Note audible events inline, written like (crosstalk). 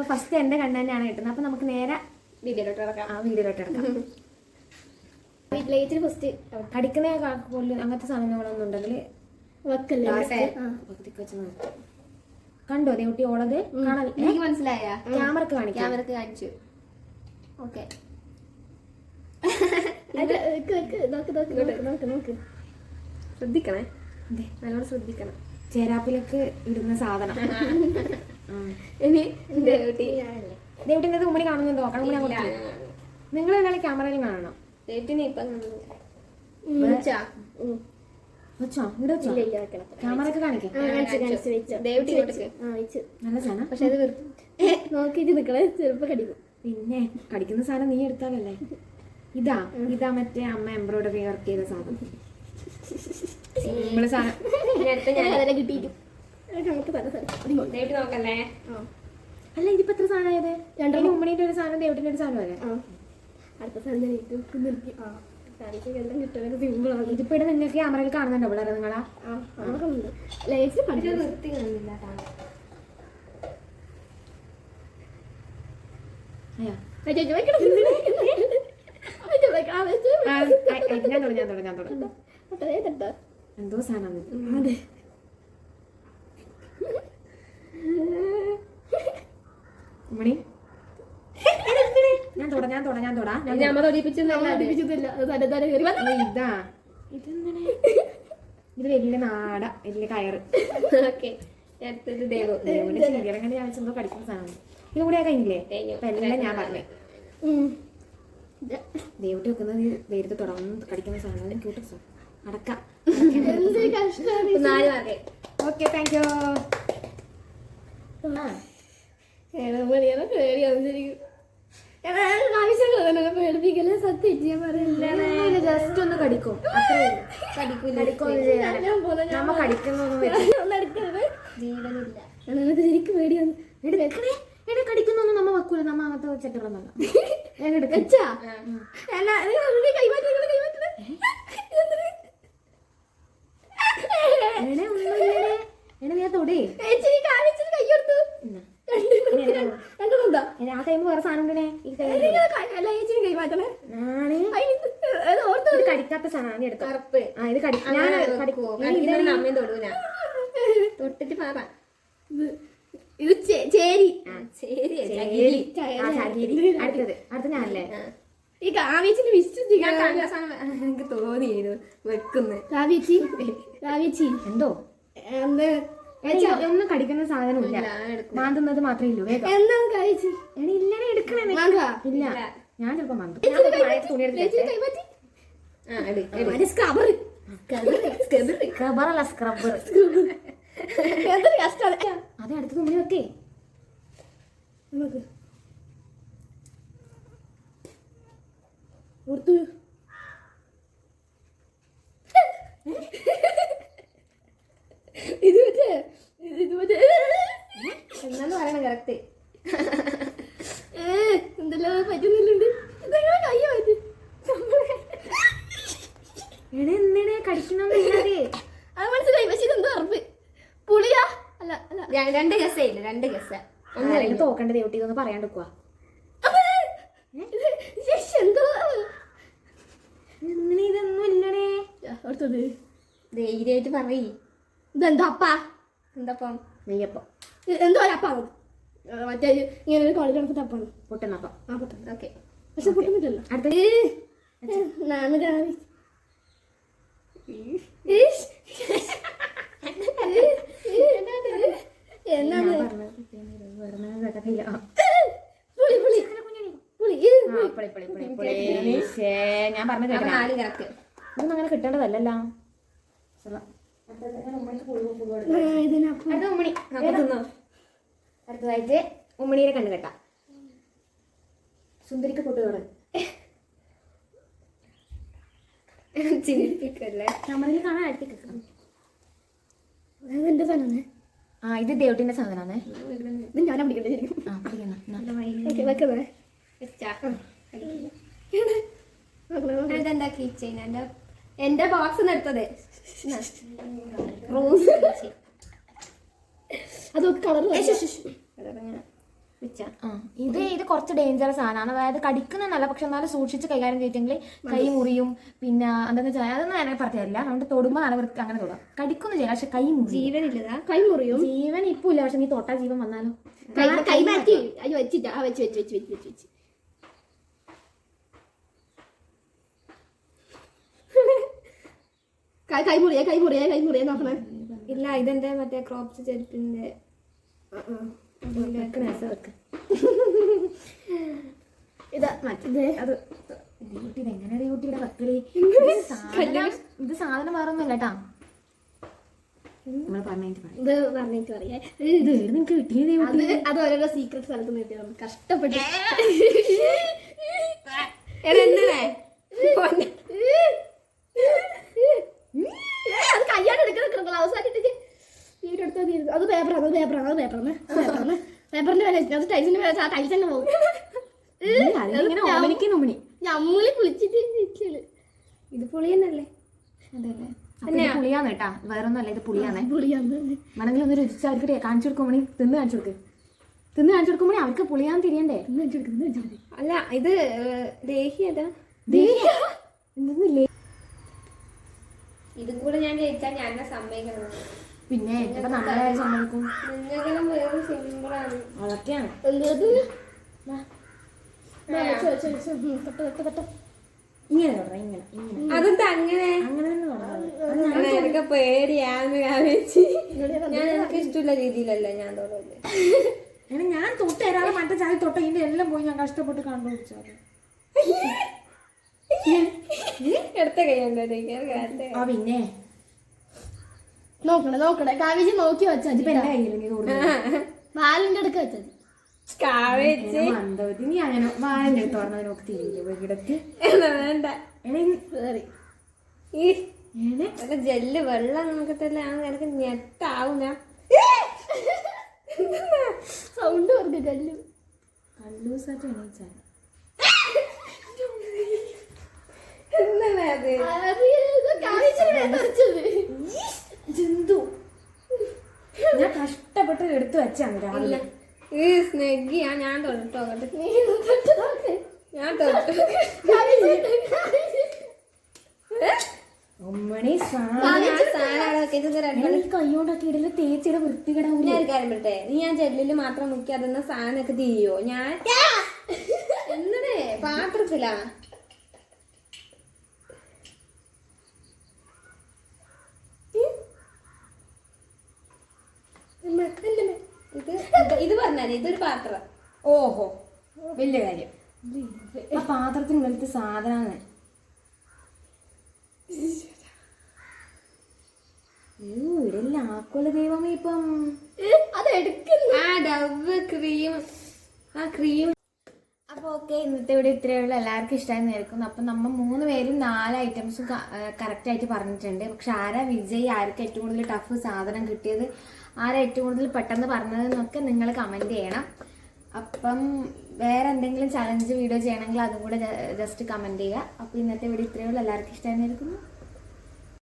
അപ്പൊ ഫസ്റ്റ് എന്റെ കണ്ടന്റാണ് കിട്ടുന്നത്. അപ്പൊ നമുക്ക് നേരെ വീഡിയോയിലോട്ട് ഇറക്കാം ആ വീഡിയോയിലോട്ട് ഫസ്റ്റ് കടിക്കുന്ന പോലും അങ്ങനത്തെ സാധനങ്ങളൊന്നും ഉണ്ടെങ്കിൽ വെക്കല്ലേ? വെച്ച് നിർത്തും. കണ്ടോ ദേവട്ടി ഓളത് കാണാൻ എനിക്ക് മനസ്സിലായ? ക്യാമറക്ക് കാണിക്കാം. ക്യാമറക്ക് കാണിച്ചു. ഓക്കെ. അത് വെക്ക് വെക്ക് നോക്ക് നോക്ക് നോക്ക് നോക്ക് നോക്ക്. ശ്രദ്ധിക്കണേ? ദേ, നല്ലോണം ശ്രദ്ധിക്കണം. ചേരാപ്പിലൊക്കെ ഇടുന്ന സാധനം. (laughs) ഇനി ദേവട്ടിന്റെ ഉമ്മണി കാണുന്നുണ്ടോ അങ്ങോട്ട് നിങ്ങൾ എന്നാലും ക്യാമറയിൽ കാണണം ഇപ്പൊ പിന്നെ കടിക്കുന്ന സാധനം നീ എടുത്താലല്ലേ? ഇതാ ഇതാ മറ്റേ അമ്മ എംബ്രോയിഡറി വർക്ക് ചെയ്ത സാധനം. നമ്മൾ സാധനം. കിട്ടിയിട്ടു നമുക്ക് നോക്കല്ലേ? അല്ല ഇതിപ്പോ എത്ര സാധനമായത് രണ്ടെണ്ണം. ഈ ഉമ്മണിന്റെ ഒരു സാധനം ദേവട്ടിന്റെ ഒരു സാധനം അല്ലേ? അടുത്ത സാധനം ഞാൻ ഏറ്റവും നിർത്തി. ആ. ഇതിപ്പോ ഇവിടെ നിങ്ങൾക്ക് ക്യാമറയിൽ കാണുന്നുണ്ടോ പിള്ളേരെ നിങ്ങളാ? നിർത്തി കാണുന്നില്ല. വെക്കണം വെക്കണം വെച്ച് ആ, ആ, ആ, ഞാൻ തുടങ്ങി ഞാൻ തുടങ്ങി ഞാൻ തുടങ്ങി അത്രേ തട്ടാ എന്തോ സാധനം അതെ ഉമ്മണി? ഞാൻ തൊട ഞാൻ തൊട ഞാൻ തൊടാ. ഞാൻ. ഇതാ. ഇതെന്താണ് ഇത് വലിയ നാട വലിയ കയറ്. ഓക്കെ. അടുത്തത് ദേവു. ദേവന്റെ ചീരം കണ്ട് ഞാൻ എന്തോ കടിക്കുന്ന സാധനം. ഇത് കൂടെ കഴിഞ്ഞില്ലേ? കഴിഞ്ഞു. അപ്പൊ എല്ലാം ഞാൻ പറഞ്ഞേ. ദേവട്ടി വെക്കുന്നത് വെയിലത്ത് തുടർന്ന് കടിക്കുന്ന സാധനം. ക്യൂട്ട് സാധനം അടക്ക. ഓക്കെ താങ്ക് യു ഏതാ മണിയാണ് പേടി വന്നിരിക്കും ആവശ്യങ്ങൾ തന്നെ പേടിപ്പിക്കല്ലേ? സത്യം ഞാൻ പറയില്ല ജസ്റ്റ് ഒന്ന് കടിക്കും. കടിക്കൂല നമ്മ കടിക്കുന്നൊന്നും ഒന്ന് പേടി വന്നു. നമ്മ വെക്കൂല. നമ്മ അങ്ങനത്തെ ചെറ്റകളൊന്നല്ല ഞാൻ കൈമാറ്റി കൈമാറ്റണേ എന്തിന്? എടേ ഞാൻ തൊടേ ചേച്ചി ഈ കാണിച്ചിട്ട് കൈ കൊടുത്തു എന്നാ. ടൈം വേറെ സാധനം ഉണ്ടേ ഈ ഇത് കടിക്കാത്ത സാധനം എടുക്കാം കറുപ്പ്. ആ ഇത് ഞാൻ അമ്മയും തൊടൂല (laughs) തൊട്ടിട്ട് പറ. ഇത് ചേരി. ചേരി. അടുത്തത്. അടുത്ത ഞാനല്ലേ? ഈ കാവ്യച്ചിന്റെ വിശ്വസിക്കാൻ എനിക്ക് തോന്നിയിരുന്നു. വെക്കുന്നു. കാവ്യച്ചി കാവ്യച്ചി എന്തോ? എന്ത് ഒന്നും കടിക്കുന്ന സാധനമില്ല. ഇല്ല മാന്തുന്നത് മാത്രമേ എടാ ഇല്ലനെ എടുക്കണേ. ഇല്ല. ഞാൻ ചിലപ്പോ മാന്തും. സ്ക്രബർ സ്ക്രബറല്ല അതെ അടുത്ത് തുണി വെക്കേ നമുക്ക്. ഓർത്തു ഇത് മറ്റേ ഇത് മറ്റേ എന്നാന്ന് പറയണ കറക്റ്റ് ഏ, എന്തെല്ലാം പറ്റുന്നില്ലുണ്ട്. ഇതെങ്ങനെ കൈ മാറ്റി? എടാ എന്തിനെ അത് മനസ്സിലായി പക്ഷെ ഇതെന്താ ഉറപ്പ് പുളിയാ? അല്ല അല്ല. രണ്ട് ഗസേ ഇല്ല രണ്ട് ഗസ. ഒന്ന് ആരെങ്കിലും തോക്കണ്ട ദേവട്ടി ഇതൊന്ന് പറയാണ്ടിരിക്കുക അപ്പേ, ഇത് ശ്ശ്, എന്തോ? ഇതൊന്നും ഇല്ലടേ? ധൈര്യമായിട്ട് പറയ്. അപ്പാ എന്താപ്പം? നെയ്യപ്പം. എന്തോ ആ, മറ്റേ ഒരു ഇങ്ങനെ ഒരു കോളേജ് നടക്കുന്ന അപ്പാണ്. പൊട്ടുന്നപ്പം ആ പൊട്ടും. ഓക്കെ. പക്ഷെ പൊട്ടുന്നില്ലല്ലോ അടുത്ത. നാമ രാവി എന്നാണ് ഞാൻ. ഞാൻ പറഞ്ഞു കേട്ടോ അങ്ങനെ കിട്ടേണ്ടതല്ലല്ലോ. അടുത്തതായിട്ട് ഉമ്മണീനെ കണ്ടു കേട്ടാ. സുന്ദരിക്ക് കാണാൻ എന്റെ സാധനമാണ്? ആ ഇത് ദേവട്ടിന്റെ സാധനമാണ് ഇത് ഞാൻ ശരിക്കും. ഇതെന്താ കീച്ചൈൻ എന്റെ ബോക്സ് എടുത്തത്. റോസ് അതൊക്കെ കളർ ഇത് ഇത് കുറച്ച് ഡേഞ്ചറസ് ആണ് അതായത് കടിക്കുന്നതല്ല പക്ഷെ എന്നാലും സൂക്ഷിച്ച് കൈകാര്യം ചെയ്തിട്ടെങ്കിൽ കൈ മുറിയും. പിന്നെ എന്താണെന്ന് വെച്ചാൽ അതൊന്നും ഞാൻ പറഞ്ഞില്ല അതുകൊണ്ട് തൊടുമ്പോൾ നല്ല വൃത്തി അങ്ങനെ തൊടാം കടിക്കൊന്നും ചെയ്യാം പക്ഷെ കൈ മുറിയും. ജീവനില്ലതാ. കൈ മുറിയും? ജീവൻ ഇപ്പൊ ഇല്ല പക്ഷെ നീ തൊട്ടാ ജീവൻ വന്നാലോ? കൈ മാറ്റി. അയ്യോ വെച്ചിട്ടാ. വെച്ച് വെച്ച് വെച്ച് വെച്ച് വെച്ച്. വെച്ച് കൈ കൈ മുറിയേ കൈ മുറിയേ കൈ മുറിയേ നോക്കണേ. ഇല്ല ഇതെന്റെ മറ്റേ ക്രോപ്സ് ചെരുപ്പിന്റെ. ഇതാ മറ്റേ അത്. ഡ്യൂട്ടി ഇതെങ്ങനെ ഡ്യൂട്ടിയുടെ വെക്കൽ? ഇത് സാധനം ഇത് സാധനം വേറെ ഒന്നും കേട്ടാ. ഇത് പറഞ്ഞിട്ട് പറയാ. കിട്ടിയത് അത് ഓരോരോ സീക്രട്ട് സ്ഥലത്ത് കഷ്ടപ്പെട്ട് എടാ എന്നേ അത് കയ്യാണ് എടുക്കുന്ന ഗ്ലൗസ് ആക്കിട്ട് വീഡിയോ എടുത്താൽ തീരുന്നു അത് പേപ്പറാണ് അത് പേപ്പറാണ് അത് പേപ്പറാണ് പേപ്പറാണ് പേപ്പറിന്റെ വില അത് ടൈസിന്റെ വില തന്നെ പോകും. ഞമ്മൾ കുളിച്ചിട്ട് ഇത് പുളി തന്നെയല്ലേ ഇത് പുളിയാന്ന് കേട്ടാ. വേറൊന്നും ഇത് പുളിയാന്നേ പുളിയാന്ന് വേണമെങ്കിൽ ഒന്ന് രുചിച്ച് അവർക്ക് കാണിച്ചു കൊടുക്കുമ്പോണി തിന്ന് കാണിച്ചു കൊടുക്ക്. തിന്ന് കാണിച്ചു അവർക്ക് പുളിയാന്ന് തിരിയണ്ടേ? അല്ല ഇത് ദേഹി ഇതും കൂടെ ഞാൻ ജയിച്ചാൽ ഞാൻ സമ്മതിക്കണം പിന്നെ ഇപ്പൊ നമ്മളെ സമ്മതിക്കും അതൊക്കെയാണ്. ഇങ്ങനെ തുടങ്ങ ഇങ്ങനെ ഇങ്ങനെ. അതെന്താ അങ്ങനെ? അങ്ങനെ തന്നെ തുടങ്ങുന്നത്. എടാ, എനിക്ക് പേടിയാന്ന് ഞാൻ വെച്ച് ഞാൻ എനിക്ക് ഇഷ്ടമുള്ള രീതിയിലല്ല ഞാൻ തോന്നുന്നു ഞാൻ തൊട്ട് ഒരാളെ മറ്റേ ചായ തൊട്ട് ഇതിന്റെ എല്ലാം പോയി ഞാൻ കഷ്ടപ്പെട്ട് കണ്ടു കണ്ടുപിടിച്ചത് എടുത്ത കൈയുണ്ടോ ആ പിന്നെ. നോക്കണേ നോക്കണേ. കാവേജി നോക്കി വെച്ചാൽ മതി എന്റെ (laughs) വാലിന്റെ അടുക്ക വെച്ചാൽ മതി. അങ്ങനെ വാഴന്റെ അടുത്ത് നോക്കി വേണ്ട. ഈ ജെല്ല് വെള്ളം നമുക്ക് ഞെട്ടാവും ഞെട്ടാവൂല സൗണ്ട് പറഞ്ഞു ജെല്ല്. കല്ലൂസായിട്ട് എണീച്ചാൽ എന്താണ് അത്? ജന്തു. ഞാൻ കഷ്ടപ്പെട്ട് എടുത്തു വെച്ചാണ് രാവിലെ. ഈ സ്നെഗിയാ ഞാൻ തൊട്ടോ. ഞാൻ തൊട്ടു ഈ കൈകൊണ്ടൊക്കെ ഇടൽ തേച്ചിയുടെ വൃത്തികേടാവൂല? ഞാൻ കാര്യം പറട്ടെ നീ ഞാൻ ജെല്ലിൽ മാത്രം മുക്കി അതെന്ന സാധനമൊക്കെ തീയോ? ഞാൻ എന്നടേ പാത്രത്തിലാ ഇത് പറഞ്ഞാലേ ഇതൊരു പാത്രം. ഓഹോ വലിയ കാര്യം. ആ പാത്രത്തിനുള്ളിലത്തെ സാധനമാണ്. ഇവിടെ ആക്കോല ദൈവമേ ഇപ്പം. അത് എടുക്കുന്നു. ആ ഡവ് ക്രീം. ആ ക്രീം ഓക്കെ ഇന്നത്തെ ഇവിടെ ഇത്രയേ ഉള്ളൂ. എല്ലാവർക്കും ഇഷ്ടമായി നേരിക്കുന്നു അപ്പം നമ്മൾ മൂന്ന് പേരും നാല് ഐറ്റംസ് കറക്റ്റായിട്ട് പറഞ്ഞിട്ടുണ്ട്. പക്ഷെ ആരാ വിജയ്? ആർക്ക് ഏറ്റവും കൂടുതൽ ടഫ് സാധനം കിട്ടിയത്? ആരാ ഏറ്റവും കൂടുതൽ പെട്ടെന്ന് പറഞ്ഞതെന്നൊക്കെ നിങ്ങൾ കമന്റ് ചെയ്യണം. അപ്പം വേറെ എന്തെങ്കിലും ചലഞ്ച് വീഡിയോ ചെയ്യണമെങ്കിൽ അതും കൂടെ ജസ്റ്റ് കമന്റ് ചെയ്യുക. അപ്പോൾ ഇന്നത്തെ ഇവിടെ ഇത്രയേ ഉള്ളൂ. എല്ലാവർക്കും ഇഷ്ടമായി നേരിക്കുന്നു